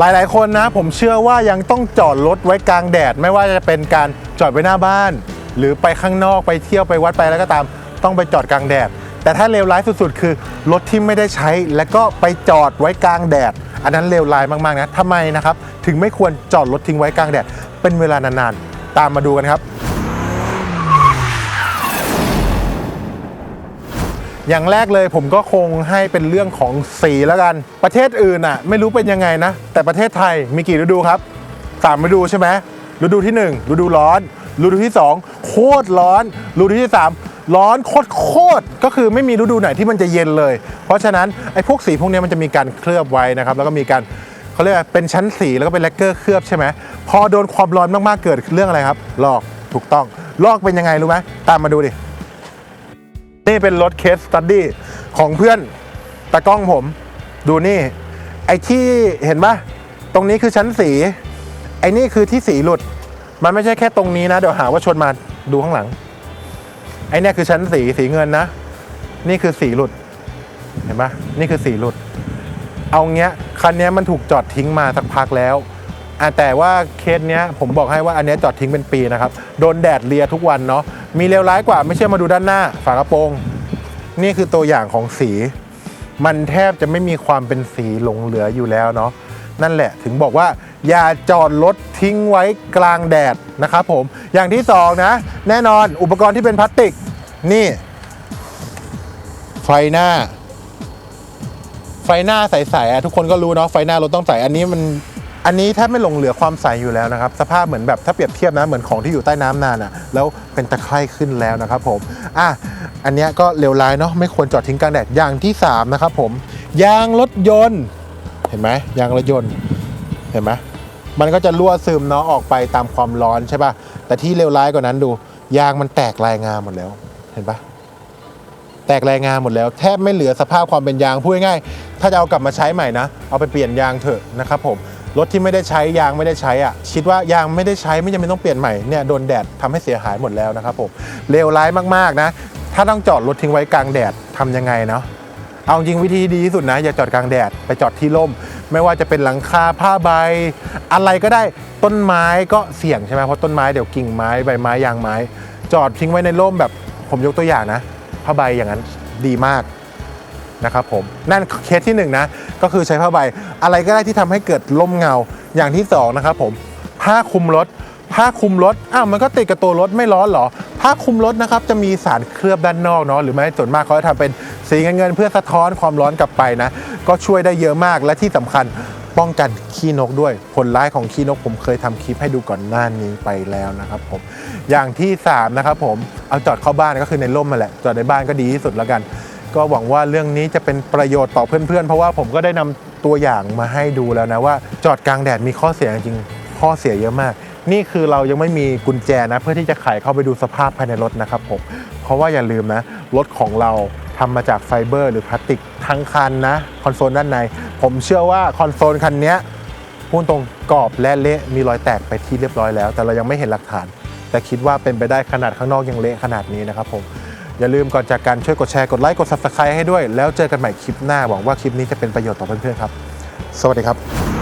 หลายๆ คนนะ ผมเชื่อว่ายังต้องจอดรถไว้กลางแดด ไม่ว่าจะเป็นการจอดไว้หน้าบ้าน หรือไปข้างนอกไปเที่ยวไปวัดไปแล้วก็ตาม ต้องไปจอดกลางแดด แต่ถ้าเลวร้ายสุดๆ คือรถที่ไม่ได้ใช้ แล้วก็ไปจอดไว้กลางแดด อันนั้นเลวร้ายมากๆนะทำไมนะครับ ถึงไม่ควรจอดรถทิ้งไว้กลางแดด เป็นเวลานานๆ ตามมาดูกันครับ อย่างแรกเลยผมก็คงให้เป็นเรื่องของสีแล้วกัน ประเทศอื่นอะ ไม่รู้เป็นยังไงนะ แต่ประเทศไทยมีกี่ฤดูครับสามฤดูใช่ไหมฤดูที่หนึ่งฤดูร้อน ฤดูที่สองโคตรร้อน ฤดูที่สามร้อนโคตรโคตรก็คือไม่มีฤดูไหนที่มันจะเย็นเลย เพราะฉะนั้นไอ้พวกสีพวกนี้มันจะมีการเคลือบไว้นะครับ แล้วก็มีการเขาเรียกว่าเป็นชั้นสีแล้วก็เป็นแลกเกอร์เคลือบใช่ไหมพอโดนความร้อนมากๆเกิดเรื่องอะไรครับลอกถูกต้องลอกเป็นยังไงรู้ไหมตามมาดูดิ นี่เป็นรถเคสสตัดดี้ของเพื่อนตากล้องผม ดูนี่ ไอ้ที่เห็นปะตรงนี้คือชั้นสี ไอ้นี่คือที่สีหลุด มันไม่ใช่แค่ตรงนี้นะ เดี๋ยวหาว่าชนมาดูข้างหลัง ไอ้เนี่ยคือชั้นสีสีเงินนะ นี่คือสีหลุด เห็นปะนี่คือสีหลุด เอาเงี้ยคันเนี้ยมันถูกจอดทิ้งมาสักพักแล้ว อะแต่ว่าเคสเนี้ยผมบอกให้ว่าอันเนี้ยจอดทิ้งเป็นปีนะครับ โดนแดดเลียทุกวันเนาะมีเลวร้ายกว่าไม่เชื่อมาดูด้านหน้า ฝากระโปรง นี่คือตัวอย่างของสี มันแทบจะไม่มีความเป็นสีหลงเหลืออยู่แล้วเนาะนั่นแหละถึงบอกว่า อย่าจอดรถทิ้งไว้กลางแดดนะครับผมอย่างที่สองนะ แน่นอนอุปกรณ์ที่เป็นพลาสติก นี่ ไฟหน้า ไฟหน้าใสๆอะทุกคนก็รู้เนาะไฟหน้ารถต้องใสอันนี้มัน อันนี้แทบไม่หลงเหลือความใสอยู่แล้วนะครับ สภาพเหมือนแบบถ้าเปรียบเทียบนะเหมือนของที่อยู่ใต้น้ำนานอะแล้วเป็นตะไคร่ขึ้นแล้วนะครับผมอะอันนี้ก็เลวร้ายเนาะไม่ควรจอดทิ้งกลางแดดอย่างที่สามนะครับผม ยางรถยนต์ เห็นไหมยางรถยนต์เห็นไหมมันก็จะรั่วซึมเนาะออกไปตามความร้อนใช่ป่ะแต่ที่เลวร้ายกว่านั้นดู ยางมันแตกลายงาหมดแล้ว เห็นปะแตกแรงงานหมดแล้วแทบไม่เหลือสภาพความเป็นยางพูดง่ายถ้าจะเอากลับมาใช้ใหม่นะ เอาไปเปลี่ยนยางเถอะนะครับผม รถที่ไม่ได้ใช้ยางไม่ได้ใช้อะคิดว่ายางไม่ได้ใช้ไม่จำเป็นต้องเปลี่ยนใหม่เนี่ยโดนแดดทำให้เสียหายหมดแล้วนะครับผมเลวร้ายมากๆนะ ถ้าต้องจอดรถทิ้งไว้กลางแดดทำยังไงเนาะเอาจริงวิธีดีที่สุดนะ อย่าจอดกลางแดดไปจอดที่ร่ม ไม่ว่าจะเป็นหลังคาผ้าใบ อะไรก็ได้ต้นไม้ก็เสี่ยงใช่ไหมเพราะต้นไม้เดี๋ยวกิ่งไม้ใบไม้ยางไม้ จอดทิ้งไว้ในร่มแบบผมยกตัวอย่างนะผ้าใบอย่างนั้นดีมาก นะครับผมนั่นเคสที่หนึ่งนะก็คือใช้ผ้าใบ อะไรก็ได้ที่ทำให้เกิดร่มเงาอย่างที่สองนะครับผมผ้าคลุมรถผ้าคลุมรถอ้าวมันก็ติดกับตัวรถไม่ร้อนเหรอผ้าคลุมรถนะครับจะมีสารเคลือบด้านนอกเนาะหรือไม่ส่วนมากเขาจะทำเป็นสีเงินเงินเพื่อสะท้อนความร้อนกลับไปนะ ก็ช่วยได้เยอะมากและที่สำคัญป้องกันขี้นกด้วย ผลร้ายของขี้นกผมเคยทำคลิปให้ดูก่อนหน้านี้ไปแล้วนะครับผมอย่างที่สามนะครับผมเอาจอดเข้าบ้านก็คือในร่มมาแหละจอดในบ้านก็ดีที่สุดแล้วกัน ก็หวังว่าเรื่องนี้จะเป็นประโยชน์ต่อเพื่อนๆ เพราะว่าผมก็ได้นำตัวอย่างมาให้ดูแล้วนะว่าจอดกลางแดดมีข้อเสียจริงข้อเสียเยอะมาก นี่คือเรายังไม่มีกุญแจนะ เพื่อที่จะไขเข้าไปดูสภาพภายในรถนะครับผมเพราะว่าอย่าลืมนะรถของเราทำมาจากไฟเบอร์หรือพลาสติกทั้งคันนะคอนโซลด้านใน ผมเชื่อว่าคอนโซลคันนี้พูดตรงกรอบและเละมีรอยแตกไปที่เรียบร้อยแล้ว แต่เรายังไม่เห็นหลักฐาน แต่คิดว่าเป็นไปได้ขนาดข้างนอกยังเละขนาดนี้นะครับผม อย่าลืมก่อนจากการช่วยกดแชร์กดไลค์กด subscribe ให้ด้วย แล้วเจอกันใหม่คลิปหน้าหวังว่าคลิปนี้จะเป็นประโยชน์ต่อเพื่อนๆครับ สวัสดีครับ